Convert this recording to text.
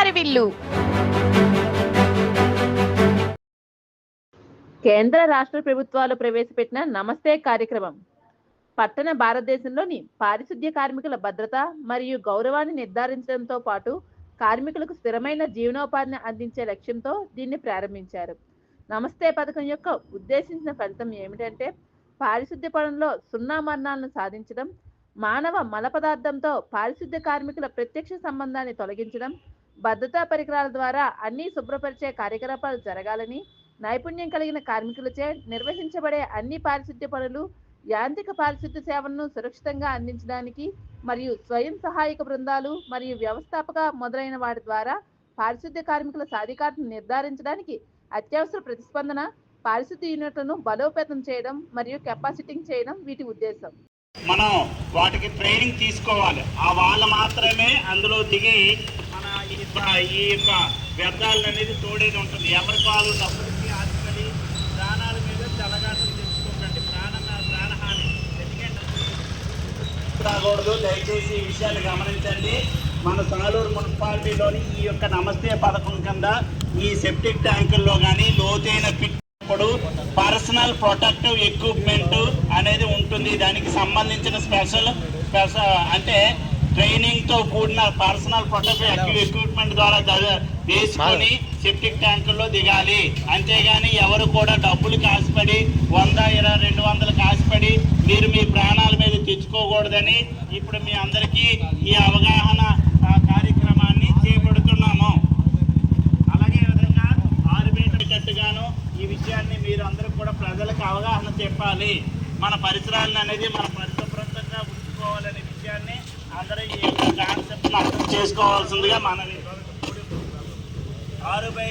వారిల్లు కేంద్ర రాష్ట్ర ప్రభుత్వాలు ప్రవేశపెట్టిన నమస్తే కార్యక్రమం. పట్టణ భారతదేశంలోని పారిశుద్ధ్య కార్మికుల భద్రత మరియు గౌరవాన్ని నిర్ధారించడంతో పాటు కార్మికులకు స్థిరమైన జీవనోపాధిని అందించే లక్ష్యంతో దీన్ని ప్రారంభించారు. నమస్తే పథకం యొక్క ఉద్దేశించిన ఫలితం ఏమిటంటే పారిశుద్ధ్య పనుల్లో సున్నా మరణాలను సాధించడం మానవ మల పదార్థంతో పారిశుద్ధ్య కార్మికుల ప్రత్యక్ష సంబంధాన్ని తొలగించడం భద్రతా పరికరాల ద్వారా అన్ని శుభ్రపరిచే కార్యకలాపాలు జరగాలని నైపుణ్యం కలిగిన కార్మికులచే నిర్వహించబడే అన్ని పారిశుద్ధ్య పనులు యాంత్రిక పారిశుద్ధ్య సేవలను సురక్షితంగా అందించడానికి మరియు స్వయం సహాయక బృందాలు మరియు వ్యవస్థాపక మొదలైన వాటి ద్వారా పారిశుద్ధ్య కార్మికుల సాధికారతను నిర్ధారించడానికి అత్యవసర ప్రతిస్పందన పారిశుద్ధ్య యూనిట్లను బలోపేతం చేయడం మరియు కెపాసిటింగ్ చేయడం వీటి ఉద్దేశం. మనం వాటికి ట్రైనింగ్ తీసుకోవాలి. ఆ వాళ్ళు మాత్రమే అందులో దిగి ఈ యొక్క వ్యర్థాలను అనేది తోడేది ఉంటుంది. ఎవరి పాలు డబ్బులకి ఆశపడి ప్రాణాల మీద తెలగాటం తెచ్చుకోకండి. ప్రాణ ప్రాణహాని. ఎందుకంటే రాకూడదు దయచేసి ఈ విషయాన్ని గమనించండి. మన సాలూరు మున్సిపాలిటీలోని ఈ యొక్క నమస్తే పథకం కింద ఈ సెప్టిక్ ట్యాంకుల్లో కానీ లోతైన పిట్ పర్సనల్ ప్రొటెక్టివ్ ఎక్విప్మెంట్ అనేది ఉంటుంది. దానికి సంబంధించిన స్పెషల్ స్పెషల్ అంటే ట్రైనింగ్తో కూడిన పర్సనల్ ప్రొటెక్టివ్ ఎక్విప్మెంట్ ద్వారా వేసుకొని సెప్టిక్ ట్యాంకుల్లో దిగాలి. అంతేగాని ఎవరు కూడా డబ్బులు కాసిపడి వంద ఇరవై రెండు వందలు కాసిపడి మీరు మీ ప్రాణాల మీద తెచ్చుకోకూడదని ఇప్పుడు మీ అందరికీ ఈ అవగాహన కార్యక్రమాన్ని చేపడుతున్నాము. అలాగే విధంగా ఆరుబేటట్టుగాను ఈ విషయాన్ని మీరు అందరూ కూడా ప్రజలకు అవగాహన చెప్పాలి. మన పరిసరాలను అనేది మన విషయాన్ని అందరూ ఈ యొక్క కాన్సెప్ట్ అర్థం చేసుకోవాల్సిందిగా మనవి. ఆరు బై